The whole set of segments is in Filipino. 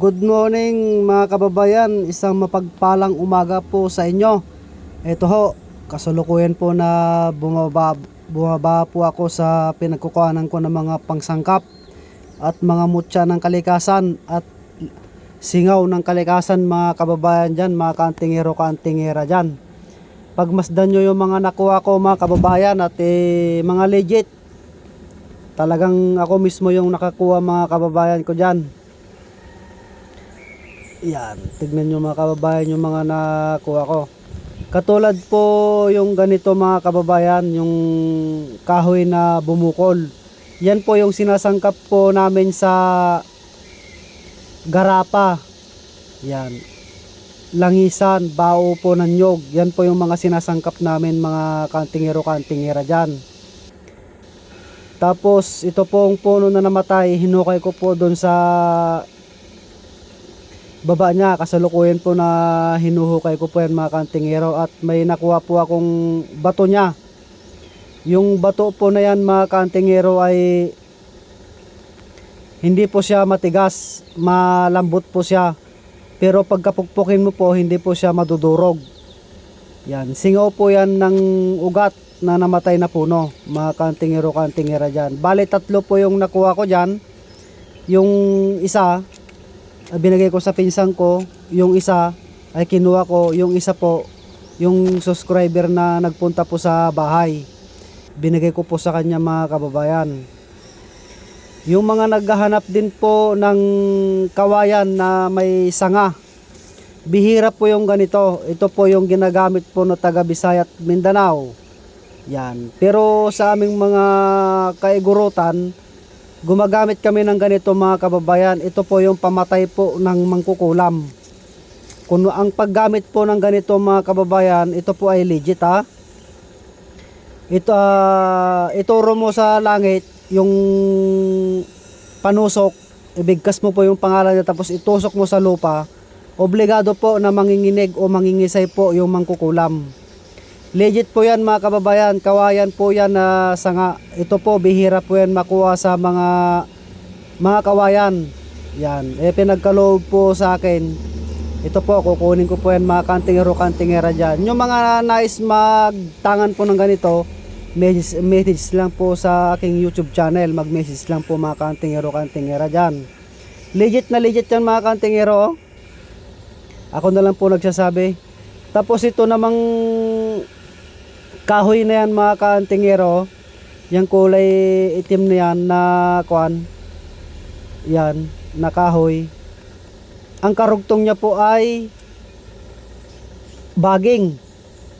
Good morning mga kababayan, isang mapagpalang umaga po sa inyo. Ito ho, kasalukuyan po na bumaba, bumaba po ako sa pinagkukuhanan ko ng mga pangsangkap at mga mutya ng kalikasan at singaw ng kalikasan mga kababayan dyan, mga kantingero kantingera dyan. Pagmasdan nyo yung mga nakuha ko mga kababayan at eh, mga legit. Talagang ako mismo yung nakakuha mga kababayan ko dyan. Yan, tignan nyo mga kababayan yung mga nakuha ko. Katulad po yung ganito mga kababayan, yung kahoy na bumukol. Yan po yung sinasangkap po namin sa garapa. Yan. Langisan, bao po ng nyog. Yan po yung mga sinasangkap namin mga kantingero-kantingera dyan. Tapos ito pong puno na namatay, hinukay ko po doon sa baba niya kasalukuyan po na hinuhukay ko po yan mga kantingero. At may nakuha po akong bato niya. Yung bato po na yan mga kantingero ay hindi po siya matigas malambot po siya. Pero pagkapukpukin mo po hindi po siya madudurog. Yan singaw po yan ng ugat na namatay na puno mga kantingero kantingera dyan. Bali tatlo po yung nakuha ko dyan. Yung isa binigay ko sa pinsan ko, yung isa ay kinuha ko, yung isa po, yung subscriber na nagpunta po sa bahay. Binigay ko po sa kanya mga kababayan. Yung mga naghahanap din po ng kawayan na may sanga. Bihira po yung ganito. Ito po yung ginagamit po ng taga Bisaya at Mindanao. Yan. Pero sa aming mga kaigurutan, gumagamit kami ng ganito mga kababayan. Ito po yung pamatay po ng mangkukulam. Kung ang paggamit po ng ganito mga kababayan, ito po ay legit ha. Ito ah, ituro mo sa langit yung panusok, ibigkas mo po yung pangalan niya tapos itusok mo sa lupa. Obligado po na manginginig o mangingisay po yung mangkukulam. Legit po yan mga kababayan, kawayan po yan na sanga. Ito po bihira po yan makuha sa mga mga kawayan. Yan, eh pinagkaloob po sa akin. Ito po, kukunin ko po yan mga kantingero kantingera dyan. Yung mga nais magtangan po ng ganito, message, message lang po sa aking YouTube channel. Mag-message lang po mga kantingero kantingera dyan. Legit na legit yan mga kantingero. oh. Ako na lang po nagsasabi. Tapos ito namang kahoy na yan mga kaantingero. Yung kulay itim na yan na kwan yan na kahoy. Ang karugtong niya po ay baging.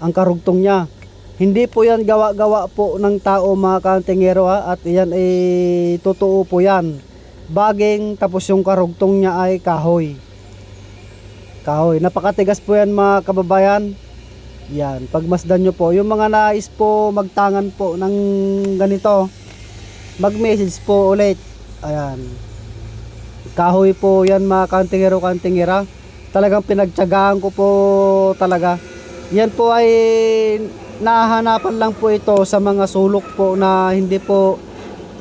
Ang karugtong niya. Hindi po yan gawa-gawa po ng tao mga kaantingero ha? At yan ay totoo po yan. Baging tapos yung karugtong niya ay kahoy. Kahoy. Napakatigas po yan mga kababayan yan, pagmasdan nyo po. Yung mga nais po magtangan po ng ganito, mag-message po ulit. Ayan. Kahoy po yan mga kantingero kantingera. Talagang pinagtyagaan ko po talaga. Yan po ay nahahanapan lang po ito sa mga sulok po na hindi po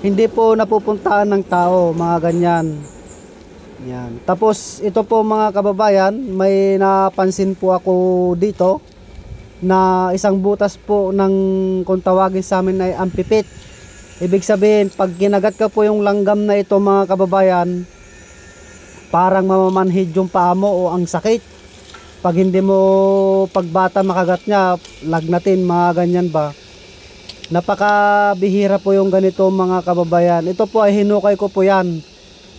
hindi po napupuntahan ng tao, mga ganyan. Yan. Tapos ito po mga kababayan, may napansin po ako dito na isang butas po ng kung tawagin sa amin ay ampipit. Ibig sabihin, pag kinagat ka po yung langgam na ito mga kababayan, parang mamamanhid yung paa mo o ang sakit. Pag hindi mo pagbata makagat niya, lagnatin mga ganyan ba. Napakabihira po yung ganito mga kababayan. Ito po ay hinukay ko po yan.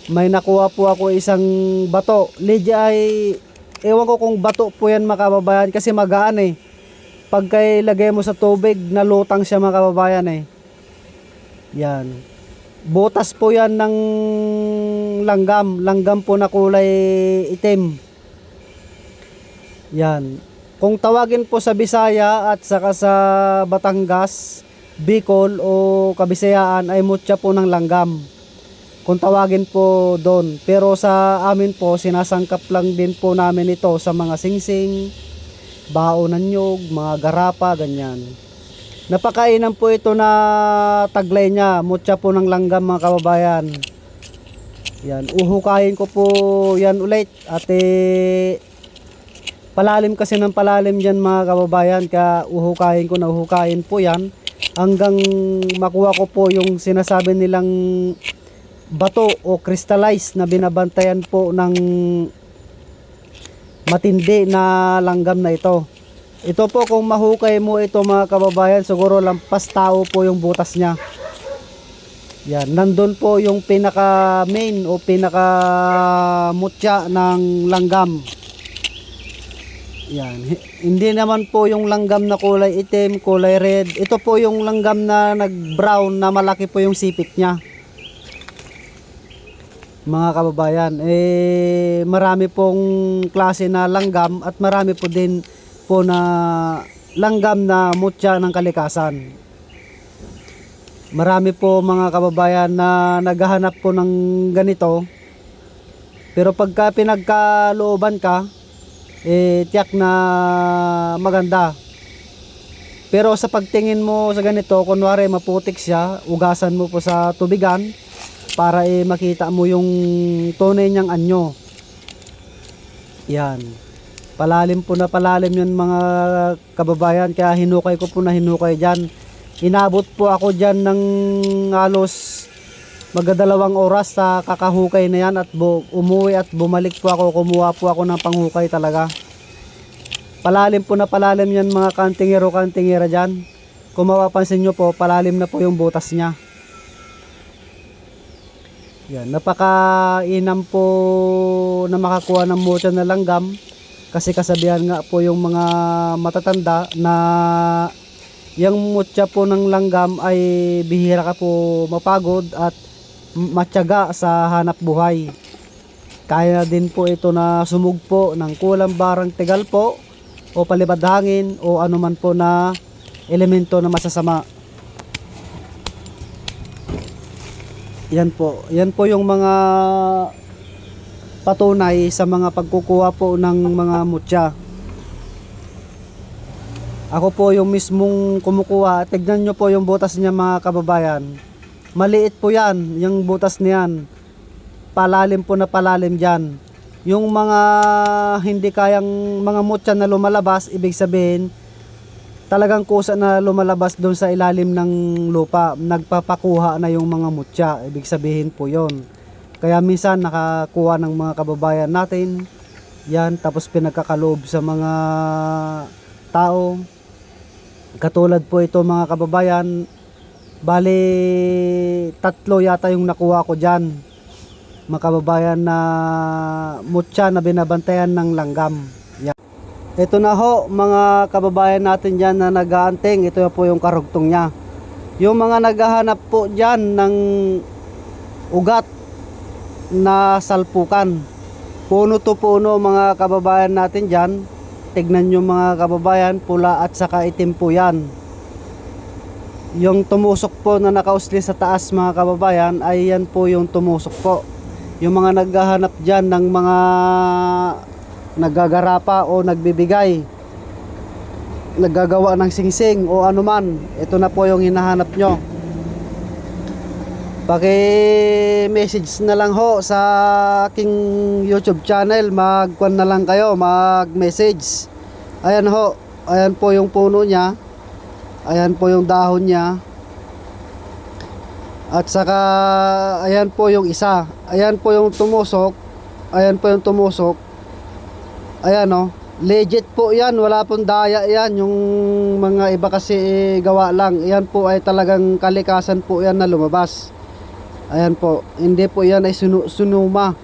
May nakuha po ako isang bato. Lydia ay, ewan ko kung bato po yan mga kababayan kasi magaan eh pagka ilagay mo sa tubig, nalutang siya mga kababayan eh. Yan. Butas po yan ng langgam. Langgam po na kulay itim. Yan. Kung tawagin po sa Bisaya at saka sa Batangas, Bicol o Kabisayaan ay mutya po ng langgam. Kung tawagin po doon. Pero sa amin po, sinasangkap lang din po namin ito sa mga singsing, bao ng nyog, mga garapa, ganyan. Napakainan po ito na taglay niya, mutya po ng langgam mga kababayan. Yan, uhukayin ko po yan ulit at eh, palalim kasi ng palalim dyan mga kababayan kaya uhukayin ko na uhukayin po yan hanggang makuha ko po yung sinasabi nilang bato o crystallize na binabantayan po ng matindi na langgam na ito. Ito po kung mahukay mo ito mga kababayan siguro lampas tao po yung butas niya. Yan, nandun po yung pinaka main o pinaka mutya ng langgam. Yan, hi- hindi naman po yung langgam na kulay itim, kulay red. Ito po yung langgam na nag-brown na malaki po yung sipit niya. Mga kababayan, eh marami pong klase na langgam at marami po din po na langgam na mutya ng kalikasan. Marami po mga kababayan na naghahanap po ng ganito. Pero pagka pinagkalooban ka, eh tiyak na maganda. Pero sa pagtingin mo sa ganito, kunwari maputik siya, ugasan mo po sa tubigan para eh makita mo yung tunay niyang anyo. Yan. Palalim po na palalim yun mga kababayan, kaya hinukay ko po na hinukay dyan. Inabot po ako dyan ng halos magdadalawang oras sa kakahukay na yan at bu- umuwi at bumalik po ako, kumuha po ako ng panghukay talaga. Palalim po na palalim yan mga kantingero kantingera dyan. Kung mapapansin nyo po, palalim na po yung butas niya. Yan, napaka-inam po na makakuha ng mutya na langgam kasi kasabihan nga po yung mga matatanda na yung mutya po ng langgam ay bihira ka po mapagod at matyaga sa hanap buhay. Kaya din po ito na sumugpo ng kulang barang tegal po o palibad hangin o anuman po na elemento na masasama. Yan po. Yan po yung mga patunay sa mga pagkukuha po ng mga mutya. Ako po yung mismong kumukuha. Tignan nyo po yung butas niya mga kababayan. Maliit po yan, yung butas niyan. Palalim po na palalim dyan. Yung mga hindi kayang mga mutya na lumalabas, ibig sabihin, talagang kusa na lumalabas doon sa ilalim ng lupa. Nagpapakuha na yung mga mutya. Ibig sabihin po yon. Kaya minsan nakakuha ng mga kababayan natin. Yan, tapos pinagkakaloob sa mga tao. Katulad po ito mga kababayan. Bali, tatlo yata yung nakuha ko dyan. Mga kababayan na mutya na binabantayan ng langgam. Ito na ho, mga kababayan natin dyan na nag-aanting. Ito na po yung karugtong niya. Yung mga naghahanap po dyan ng ugat na salpukan. Puno to puno mga kababayan natin dyan. Tignan nyo mga kababayan, pula at saka itim po yan. Yung tumusok po na nakausli sa taas mga kababayan ay yan po yung tumusok po. Yung mga naghahanap dyan ng mga nagagarapa o nagbibigay naggagawa ng singsing o anuman ito na po yung hinahanap nyo. Paki-message na lang ho sa aking YouTube channel. Magkwan na lang kayo mag-message. Ayan ho ayan po yung puno niya. Ayan po yung dahon niya. At saka ayan po yung isa. Ayan po yung tumusok. Ayan po yung tumusok ayan oh. Legit po yan. Wala pong daya yan. Yung mga iba kasi eh, gawa lang. Yan po ay talagang kalikasan po yan na lumabas. Ayan po. Hindi po yan ay sunu- sunuma.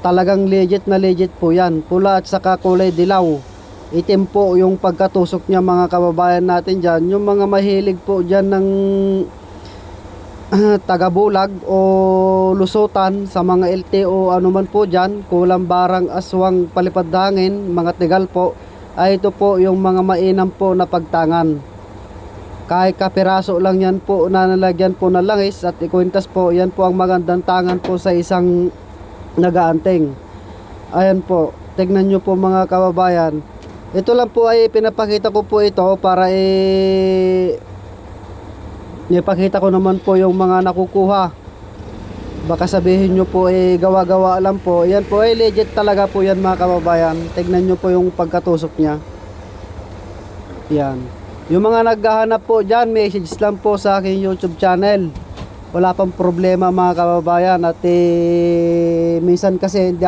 Talagang legit na legit po yan. Pula at saka kulay dilaw. Itim po yung pagkatusok niya mga kababayan natin dyan. Yung mga mahilig po dyan ng tagabulag o lusutan sa mga LTO anuman po dyan, kulang barang aswang palipad hangin, mga tigal po, ay ito po yung mga mainam po na pagtangan. Kahit kapiraso lang yan po na nalagyan po ng langis at ikwintas po, yan po ang magandang tangan po sa isang nagaanting. Ayan po, tignan nyo po mga kababayan. Ito lang po ay pinapakita ko po ito para eh Ipakita ko naman po yung mga nakukuha Baka sabihin nyo po eh gawa-gawa lang po. Yan po eh legit talaga po yan mga kababayan. Tignan nyo po yung pagkatusok niya. Yan. Yung mga naghahanap po dyan, message lang po sa aking YouTube channel. Wala pang problema mga kababayan at eh, minsan kasi hindi